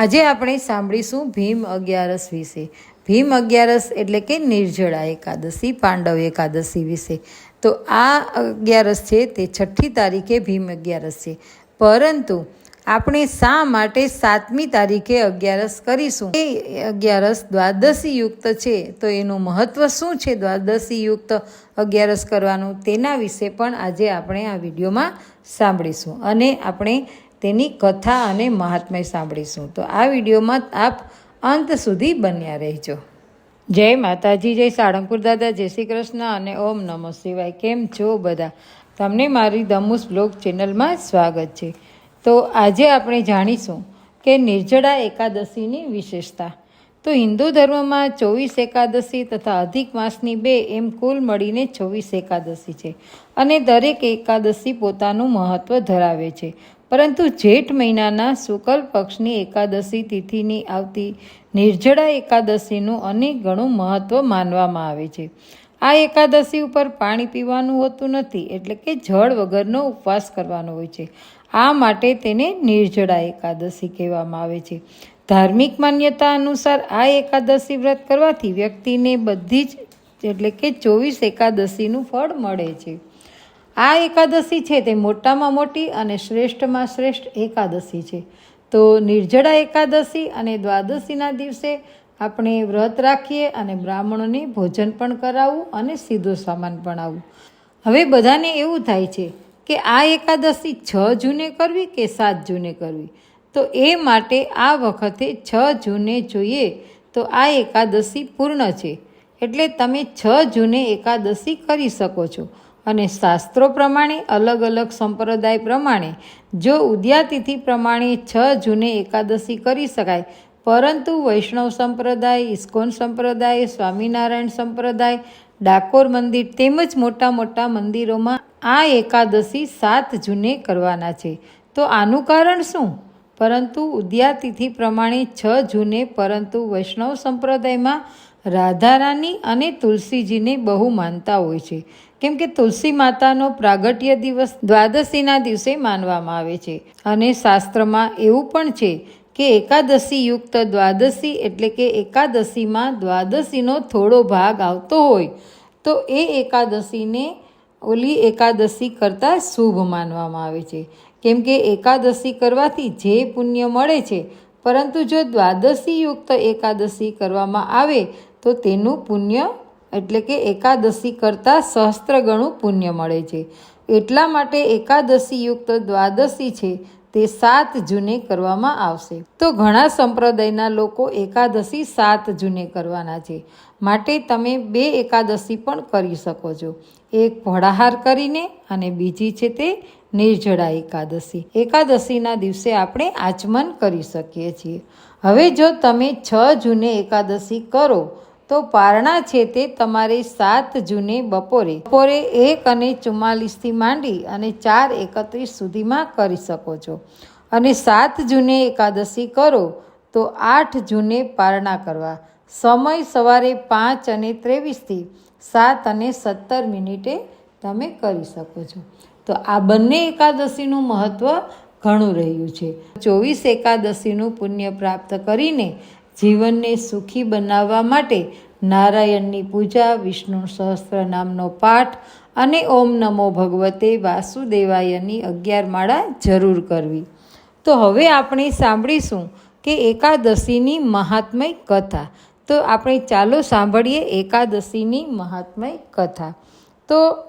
આજે આપણે સાંભળીશું ભીમ અગિયારસ વિશે. ભીમ અગિયારસ એટલે કે નિર્જળા એકાદશી, પાંડવ એકાદશી વિશે. તો આ અગિયારસ છે તે છઠ્ઠી તારીખે ભીમ અગિયારસ છે. પરંતુ આપણે શા માટે સાતમી તારીખે અગિયારસ કરીશું? એ અગિયારસ દ્વાદશી યુક્ત છે, તો એનું મહત્ત્વ શું છે દ્વાદશી યુક્ત અગિયારસ કરવાનું? તેના વિશે પણ આજે આપણે આ વિડીયોમાં સાંભળીશું. અને આપણે તેની કથા અને મહાત્મય સાંભળીશું. તો આ વિડીયોમાં આપ અંત સુધી બન્યા રહેજો. જય માતાજી, જય સાળંગપુર દાદા, જય શ્રી કૃષ્ણ અને ઓમ નમઃ શિવાય. કેમ છો બધા? તમને મારી દમુસ બ્લોગ ચેનલમાં સ્વાગત છે. તો આજે આપણે જાણીશું કે નિર્જળા એકાદશીની વિશેષતા. તો હિન્દુ ધર્મમાં ચોવીસ એકાદશી તથા અધિક માસની બે એમ કુલ મળીને ચોવીસ એકાદશી છે. અને દરેક એકાદશી પોતાનું મહત્ત્વ ધરાવે છે. પરંતુ જેઠ મહિનાના શુકલ પક્ષની એકાદશી તિથિની આવતી નિર્જળા એકાદશીનું અનેક ગણું મહત્ત્વ માનવામાં આવે છે. આ એકાદશી ઉપર પાણી પીવાનું હોતું નથી, એટલે કે જળ વગરનો ઉપવાસ કરવાનો હોય છે. આ માટે તેને નિર્જળા એકાદશી કહેવામાં આવે છે. ધાર્મિક માન્યતા અનુસાર આ એકાદશી વ્રત કરવાથી વ્યક્તિને બધી જ, એટલે કે ચોવીસ એકાદશીનું ફળ મળે છે. આ એકાદશી છે તે મોટામાં મોટી અને શ્રેષ્ઠમાં શ્રેષ્ઠ એકાદશી છે. તો નિર્જળા એકાદશી અને દ્વાદશીના દિવસે આપણે વ્રત રાખીએ અને બ્રાહ્મણોને ભોજન પણ કરાવવું અને સીધો સામાન પણ આવવું હવે બધાને એવું થાય છે કે આ એકાદશી છ જૂને કરવી કે સાત જૂને કરવી? તો એ માટે આ વખતે છ જૂને જોઈએ તો આ એકાદશી પૂર્ણ છે. એટલે તમે છ જૂને એકાદશી કરી શકો છો. અને શાસ્ત્રો પ્રમાણે, અલગ અલગ સંપ્રદાય પ્રમાણે, જો ઉદ્યાતિથિ પ્રમાણે છ જૂને એકાદશી કરી શકાય, પરંતુ વૈષ્ણવ સંપ્રદાય, ઇસ્કોન સંપ્રદાય, સ્વામિનારાયણ સંપ્રદાય, ડાકોર મંદિર તેમજ મોટા મોટા મંદિરોમાં આ એકાદશી સાત જૂને કરવાના છે. તો આનું કારણ શું? પરંતુ ઉદ્યાતિથિ પ્રમાણે છ જૂને, પરંતુ વૈષ્ણવ સંપ્રદાયમાં રાધારાની અને તુલસીજીને બહુ માનતા હોય છે. કેમ કે તુલસી માતાનો પ્રાગટ્ય દિવસ દ્વાદશીના દિવસે માનવામાં આવે છે. અને શાસ્ત્રમાં એવું પણ છે કે એકાદશી યુક્ત દ્વાદશી એટલે કે એકાદશીમાં દ્વાદશીનો થોડો ભાગ આવતો હોય, તો એ એકાદશીને ઓલી એકાદશી કરતાં શુભ માનવામાં આવે છે. કેમ કે એકાદશી કરવાથી જે પુણ્ય મળે છે, પરંતુ જો દ્વાદશી યુક્ત એકાદશી કરવામાં આવે, તો તેનું પુણ્ય એટલે કે એકાદશી કરતાં સહસ્ત્ર ગણું પુણ્ય મળે છે. એટલા માટે એકાદશી યુક્ત દ્વાદશી છે તે સાત જૂને કરવામાં આવશે. તો ઘણા સંપ્રદાયના લોકો એકાદશી સાત જૂને કરવાના છે. માટે તમે બે એકાદશી પણ કરી શકો છો. એક ફળાહાર કરીને અને બીજી છે તે નિર્જળા એકાદશી. એકાદશીના દિવસે આપણે આચમન કરી શકીએ છીએ. હવે જો તમે છ જૂને એકાદશી કરો તો પારણા છે તે તમારે સાત જૂને બપોરે બપોરે એક અને ચુમ્માલીસથી માંડી અને ચાર એકત્રીસ સુધીમાં કરી શકો છો. અને સાત જૂને એકાદશી કરો, તો આઠ જૂને પારણા કરવા. સમય સવારે પાંચ અને ત્રેવીસથી સાત અને સત્તર મિનિટે તમે કરી શકો છો. તો આ બંને એકાદશીનું મહત્ત્વ ઘણું રહ્યું છે. ચોવીસ એકાદશીનું પુણ્ય પ્રાપ્ત કરીને જીવનને સુખી બનાવવા માટે નારાયણની પૂજા, વિષ્ણુ સહસ્ત્ર નામનો પાઠ અને ઓમ નમો ભગવતે વાસુદેવાયની અગિયાર માળા જરૂર કરવી. તો હવે આપણે સાંભળીશું કે એકાદશીની મહાત્મય કથા. તો આપણે ચાલો સાંભળીએ એકાદશીની મહાત્મય કથા. તો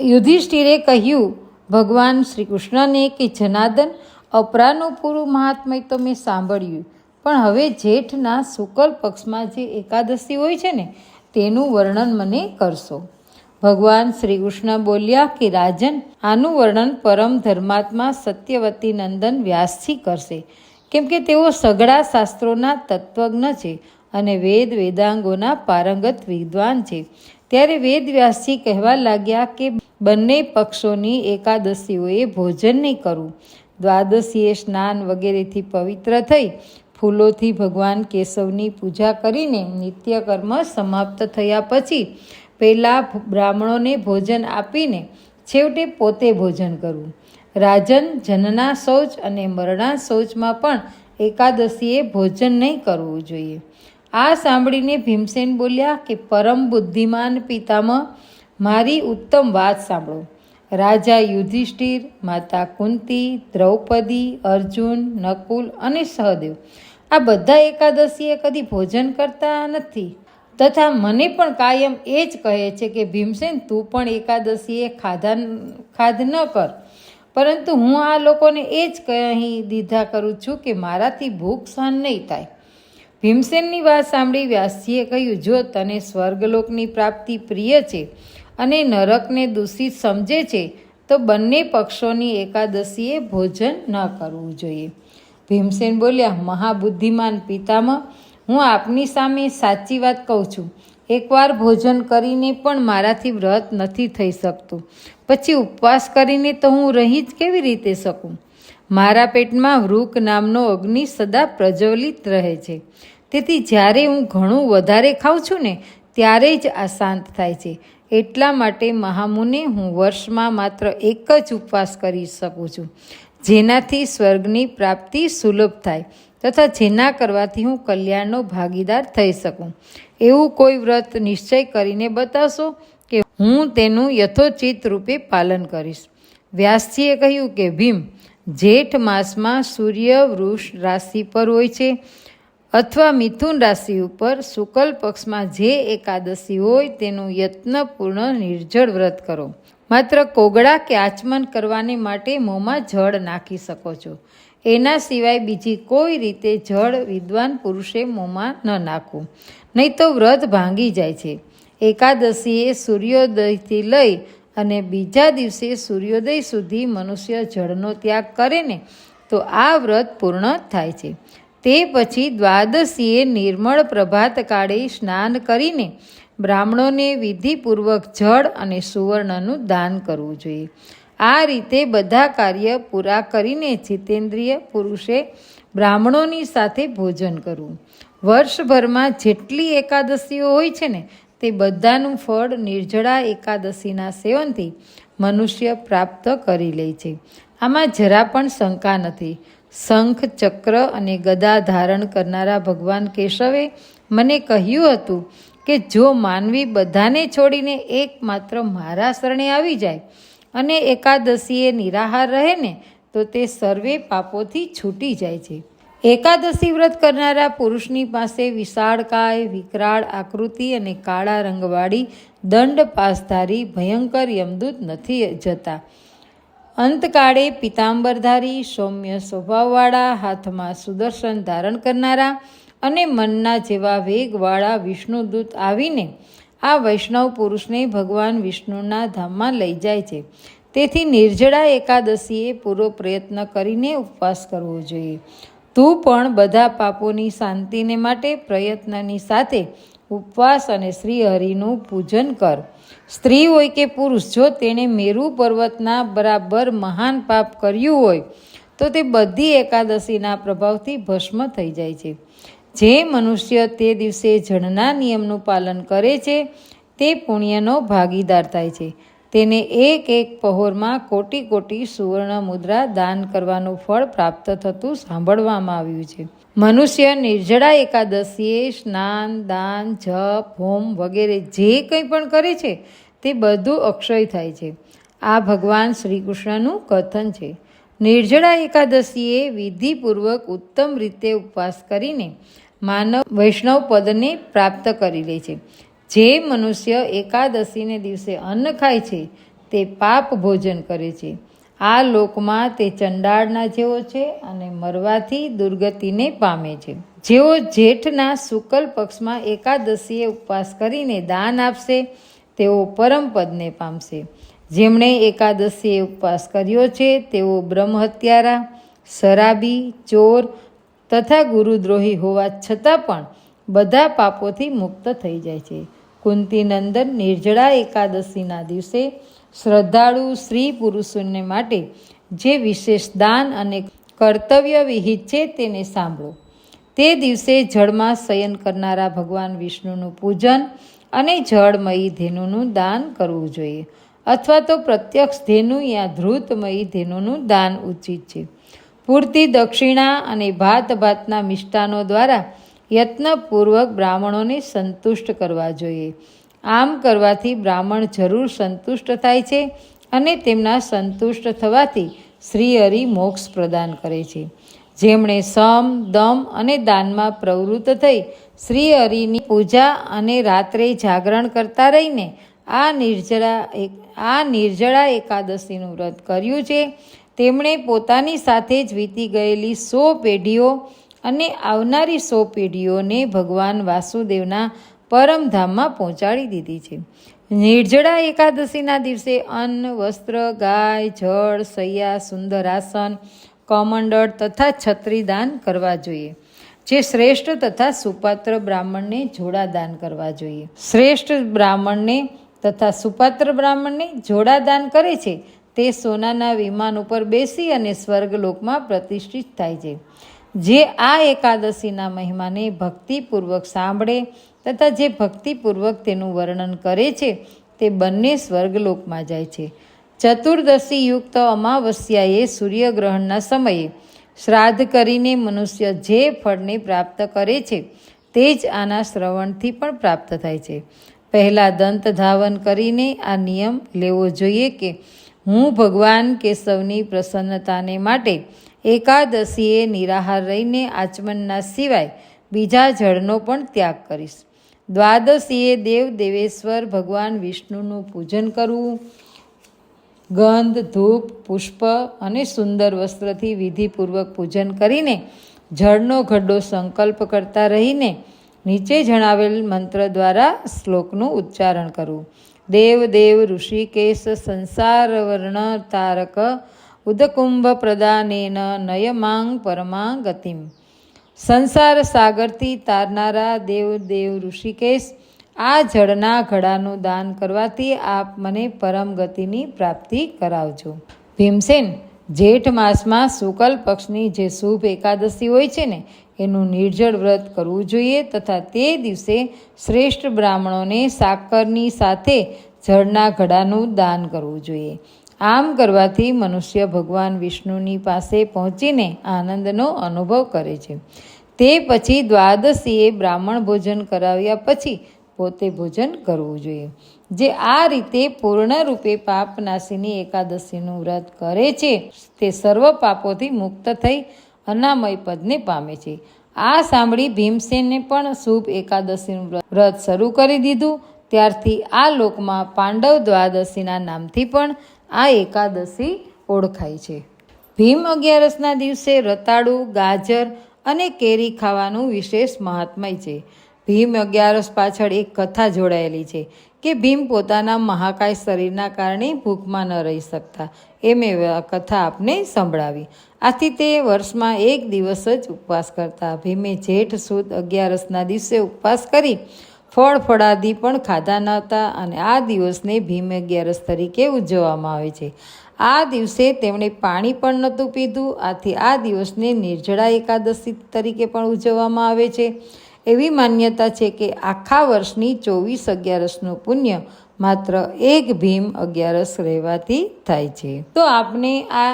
યુધિષ્ઠિરે કહ્યું, ભગવાન શ્રી કૃષ્ણને કે જનાર્દન, અપરાનું પૂરું મહાત્મય તો મેં સાંભળ્યું. પણ હવે જેઠના શુકલ પક્ષમાં જે એકાદશી હોય છે ને, તેનું વર્ણન મને કરશો. ભગવાન શ્રી કૃષ્ણ બોલ્યા કે, રાજન, આનું વર્ણન પરમ ધર્માત્મા સત્યવતી નંદન વ્યાસથી કરશે. કેમ કે તેઓ સઘળા શાસ્ત્રોના તત્વજ્ઞ છે અને વેદ વેદાંગોના પારંગત વિદ્વાન છે. ત્યારે વેદ વ્યાસજી કહેવા લાગ્યા કે, બંને પક્ષોની એકાદશીઓએ ભોજન નહીં કરવું દ્વાદશીએ સ્નાન વગેરેથી પવિત્ર થઈ ફૂલોથી ભગવાન કેશવની પૂજા કરીને નિત્યકર્મ સમાપ્ત થયા પછી પહેલાં બ્રાહ્મણોને ભોજન આપીને છેવટે પોતે ભોજન કરવું રાજન જનના શૌચ અને મરણા શૌચમાં પણ એકાદશીએ ભોજન નહીં કરવું જોઈએ. આ સાંભળીને ભીમસેન બોલ્યા કે, પરમ બુદ્ધિમાન પિતામાં મારી ઉત્તમ વાત સાંભળો. રાજા યુધિષ્ઠિર, માતા કુંતી, દ્રૌપદી, અર્જુન, નકુલ અને સહદેવ આ બધા એકાદશીએ કદી ભોજન કરતા નથી. તથા મને પણ કાયમ એ જ કહે છે કે, ભીમસેન, તું પણ એકાદશીએ ખાધા ખાધ ન કર. પરંતુ હું આ લોકોને એ જ કહી દીધા કરું છું કે, મારાથી ભૂખ સહન નહીં થાય. ભીમસેનની વાત સાંભળી વ્યાસજીએ કહ્યું, જો તને સ્વર્ગલોકની પ્રાપ્તિ પ્રિય છે અને નરકને દૂષિત સમજે છે, તો બંને પક્ષોની એકાદશીએ ભોજન ન કરવું જોઈએ. ભીમસેન બોલ્યા, મહાબુદ્ધિમાન પિતામહ, હું આપની સામે સાચી વાત કહું છું. એકવાર ભોજન કરીને પણ મારાથી વ્રત નથી થઈ શકતું. પછી ઉપવાસ કરીને તો હું રહી જ કેવી રીતે શકું? મારા પેટમાં વૃક નામનો અગ્નિ સદા પ્રજ્વલિત રહે છે. તેથી જ્યારે હું ઘણું વધારે ખાઉં છું ને, ત્યારે જ આ શાંત થાય છે. એટલા માટે મહામુને હું વર્ષમાં માત્ર એક જ ઉપવાસ કરી શકું છું. જેનાથી સ્વર્ગની પ્રાપ્તિ સુલભ થાય તથા જેના કરવાથી હું કલ્યાણનો ભાગીદાર થઈ શકું. એવું કોઈ વ્રત નિશ્ચય કરીને બતાવશો કે હું તેનું યથોચિત રૂપે પાલન કરીશ? વ્યાસજીએ કહ્યું કે ભીમ, જેઠ માસમાં સૂર્ય વૃષ રાશિ પર હોય છે. અથવા મિથુન રાશિ ઉપર શુકલ પક્ષમાં જે એકાદશી હોય તેનું યત્નપૂર્ણ નિર્જળ વ્રત કરો. માત્ર કોગળા કે આચમન કરવાને માટે મોંમાં જળ નાખી શકો છો. એના સિવાય બીજી કોઈ રીતે જળ વિદ્વાન પુરુષે મોંમાં ન નાખવું. નહીં તો વ્રત ભાંગી જાય છે. એકાદશીએ સૂર્યોદયથી લઈ અને બીજા દિવસે સૂર્યોદય સુધી મનુષ્ય જળનો ત્યાગ કરે ને, તો આ વ્રત પૂર્ણ થાય છે. તે પછી દ્વાદશીએ નિર્મળ પ્રભાત કાળે સ્નાન કરીને બ્રાહ્મણોને વિધિપૂર્વક જળ અને સુવર્ણનું દાન કરવું જોઈએ. આ રીતે બધા કાર્ય પૂરા કરીને જીતેન્દ્રિય પુરુષે બ્રાહ્મણોની સાથે ભોજન કરવું. વર્ષભરમાં જેટલી એકાદશીઓ હોય છે ને, તે બધાનું ફળ નિર્જળા એકાદશીના સેવનથી મનુષ્ય પ્રાપ્ત કરી લે છે. આમાં જરા પણ શંકા નથી. શંખ, ચક્ર અને ગદા ધારણ કરનારા ભગવાન કેશવે મને કહ્યું હતું કે જો માનવી બધાને છોડીને એકમાત્ર મારા શરણે આવી જાય અને એકાદશીએ નિરાહાર રહે ને, તો તે સર્વે પાપોથી છૂટી જાય છે. એકાદશી વ્રત કરનારા પુરુષની પાસે વિશાળકાય વિકરાળ આકૃતિ અને કાળા રંગવાળી દંડ પાસધારી ભયંકર યમદૂત નથી જતા. અંતકાળે પિતાંબરધારી સૌમ્ય સ્વભાવવાળા, હાથમાં સુદર્શન ધારણ કરનારા અને મનના જેવા વેગવાળા વિષ્ણુદૂત આવીને આ વૈષ્ણવ પુરુષને ભગવાન વિષ્ણુના ધામમાં લઈ જાય છે. તેથી નિર્જળા એકાદશીએ પૂરો પ્રયત્ન કરીને ઉપવાસ કરવો જોઈએ. તું પણ બધા પાપોની શાંતિને માટે પ્રયત્નની સાથે ઉપવાસ અને શ્રી હરિનું પૂજન કર. સ્ત્રી હોય કે પુરુષ, જો તેણે મેરુ પર્વતના બરાબર મહાન પાપ કર્યું હોય, તો તે બધી એકાદશીના પ્રભાવથી ભસ્મ થઈ જાય છે. જે મનુષ્ય તે દિવસે જળના નિયમનું પાલન કરે છે, તે પુણ્યનો ભાગીદાર થાય છે. તેને એક એક પહોરમાં કોટી કોટી સુવર્ણ મુદ્રા દાન કરવાનું ફળ પ્રાપ્ત થતું સાંભળવામાં આવ્યું છે. મનુષ્ય નિર્જળા એકાદશીએ સ્નાન, દાન, જપ, હોમ વગેરે જે કંઈ પણ કરે છે, તે બધું અક્ષય થાય છે. આ ભગવાન શ્રી કૃષ્ણનું કથન છે. નિર્જળા એકાદશીએ વિધિપૂર્વક ઉત્તમ રીતે ઉપવાસ કરીને માનવ વૈષ્ણવ પદને પ્રાપ્ત કરી લે છે. જે મનુષ્ય એકાદશીને દિવસે અન્ન ખાય છે, તે પાપ ભોજન કરે છે. આ લોકમાં તે ચંડાળના જેવો છે અને મરવાથી દુર્ગતિને પામે છે. જેઓ જેઠના શુકલ પક્ષમાં એકાદશીએ ઉપવાસ કરીને દાન આપશે, તેઓ પરમપદને પામશે. જેમણે એકાદશીએ ઉપવાસ કર્યો છે, તેઓ બ્રહ્મહત્યારા, શરાબી, ચોર તથા ગુરુદ્રોહી હોવા છતાં પણ બધા પાપોથી મુક્ત થઈ જાય છે. કુંતીનંદન નિર્જળા એકાદશીના દિવસે શ્રદ્ધાળુ સ્ત્રી પુરુષોને માટે જે વિશેષ દાન અને કર્તવ્ય વિહિત છે તેને સાંભળો. તે દિવસે જળમાં શયન કરનારા ભગવાન વિષ્ણુનું પૂજન અને જળમયી ધેનુનું દાન કરવું જોઈએ. અથવા તો પ્રત્યક્ષ ધેનુ યા ધ્રુતમયી ધેનુનું દાન ઉચિત છે. પૂરતી દક્ષિણા અને ભાત ભાતના મિષ્ટાનો દ્વારા યત્નપૂર્વક બ્રાહ્મણોને સંતુષ્ટ કરવા જોઈએ. આમ કરવાથી બ્રાહ્મણ જરૂર સંતુષ્ટ થાય છે અને તેમના સંતુષ્ટ થવાથી શ્રી હરિ મોક્ષ પ્રદાન કરે છે. જેમણે સમ, દમ અને દાનમાં પ્રવૃત્ત થઈ શ્રી હરિની પૂજા અને રાત્રે જાગરણ કરતા રહીને આ નિર્જળા એક આ નિર્જળા એકાદશીનું વ્રત કર્યું છે. તેમણે પોતાની સાથે જ વીતી ગયેલી સો પેઢીઓ અને આવનારી સો પેઢીઓને ભગવાન વાસુદેવના પરમધામમાં પહોંચાડી દીધી છે. નિર્જળા એકાદશીના દિવસે અન્ન, વસ્ત્ર, ગાય, જળ, સૈયા, સુંદર આસન, કમંડળ તથા છત્રી દાન કરવા જોઈએ. જે શ્રેષ્ઠ તથા સુપાત્ર બ્રાહ્મણને જોડા દાન કરવા જોઈએ. શ્રેષ્ઠ બ્રાહ્મણને તથા સુપાત્ર બ્રાહ્મણને જોડા દાન કરે છે તે સોનાના વિમાન ઉપર બેસી અને સ્વર્ગલોકમાં પ્રતિષ્ઠિત થાય છે. જે આ એકાદશીના મહિમાને ભક્તિપૂર્વક સાંભળે તથા જે ભક્તિપૂર્વક તેનું વર્ણન કરે છે, તે બંને સ્વર્ગલોકમાં જાય છે. ચતુર્દશી યુક્ત અમાવસ્યાએ સૂર્યગ્રહણના સમયે શ્રાદ્ધ કરીને મનુષ્ય જે ફળને પ્રાપ્ત કરે છે, તે જ આના શ્રવણથી પણ પ્રાપ્ત થાય છે. પહેલાં દંત ધાવન કરીને આ નિયમ લેવો જોઈએ કે હું ભગવાન કેશવની પ્રસન્નતાને માટે એકાદશીએ નિરાહાર રહીને આચમનના સિવાય બીજા જળનો પણ ત્યાગ કરીશ. દ્વાદશીએ દેવ દેવેશ્વર ભગવાન વિષ્ણુનું પૂજન કરવું. ગંધ, ધૂપ, પુષ્પ અને સુંદર વસ્ત્રથી વિધિપૂર્વક પૂજન કરીને જળનો ઘડો સંકલ્પ કરતા રહીને નીચે જણાવેલ મંત્ર દ્વારા શ્લોકનું ઉચ્ચારણ કરવું દેવ દેવ, ઋષિકેશ સંસાર વર્ણ તારક, ઉદકુંભ પ્રદાનેન, નયમાંગ પરમા ગતિમ સંસાર સાગરથી તારનારા દેવ દેવ ઋષિકેશ, આ જળના ઘડાનું દાન કરવાથી આપ મને પરમ ગતિની પ્રાપ્તિ કરાવજો. ભીમસેન, જેઠ માસમાં શુકલ પક્ષની જે શુભ એકાદશી હોય છે ને, એનું નિર્જળ વ્રત કરવું જોઈએ તથા તે દિવસે શ્રેષ્ઠ બ્રાહ્મણોને સાકરની સાથે જળના ઘડાનું દાન કરવું જોઈએ. આમ કરવાથી મનુષ્ય ભગવાન વિષ્ણુની પાસે પહોંચીને આનંદનો અનુભવ કરે છે. તે પછી દ્વાદશીએ બ્રાહ્મણ ભોજન કરાવ્યા પછી પોતે ભોજન કરવું જોઈએ. જે આ રીતે પૂર્ણ રૂપે પાપનાશીની એકાદશીનું વ્રત કરે છે, તે સર્વ પાપોથી મુક્ત થઈ અનામય પદને પામે છે. આ સાંભળી ભીમસેને પણ શુભ એકાદશીનું વ્રત શરૂ કરી દીધું. ત્યારથી આ લોકમાં પાંડવ દ્વાદશીના નામથી પણ આ એકાદશી ઓળખાય છે. ભીમ અગિયારસના દિવસે રતાળુ, ગાજર અને કેરી ખાવાનું વિશેષ મહાત્મય છે. ભીમ અગિયારસ પાછળ એક કથા જોડાયેલી છે કે ભીમ પોતાના મહાકાય શરીરના કારણે ભૂખમાં ન રહી શકતા. એ મેં કથા આપને સંભળાવી. આથી તે વર્ષમાં એક દિવસ જ ઉપવાસ કરતા. ભીમે જેઠ સુદ અગિયારસના દિવસે ઉપવાસ કરી ફળ ફળાદી પણ ખાધા નહોતા અને આ દિવસને ભીમ અગિયારસ તરીકે ઉજવવામાં આવે છે. આ દિવસે તેમણે પાણી પણ નહોતું પીધું, આથી આ દિવસને નિર્જળા એકાદશી તરીકે પણ ઉજવવામાં આવે છે. એવી માન્યતા છે કે આખા વર્ષની ચોવીસ અગિયારસનું પુણ્ય માત્ર એક ભીમ અગિયારસ રહેવાથી થાય છે. તો આપને આ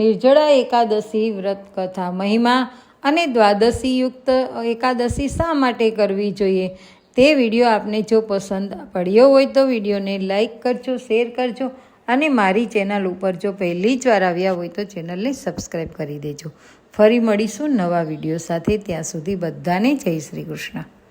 નિર્જળા એકાદશી વ્રત કથા મહિમા અને દ્વાદશી યુક્ત એકાદશી શા માટે કરવી જોઈએ? તે વીડિયો આપને જો પસંદ પડ્યો હોય તો વિડીયોને લાઇક કરજો, શેર કરજો અને મારી ચેનલ ઉપર જો પહેલી જ વાર આવ્યા હોય તો ચેનલને સબસ્ક્રાઈબ કરી દેજો. ફરી મળીશું નવા વીડિયો સાથે. ત્યાં સુધી બધાને જય શ્રી કૃષ્ણ.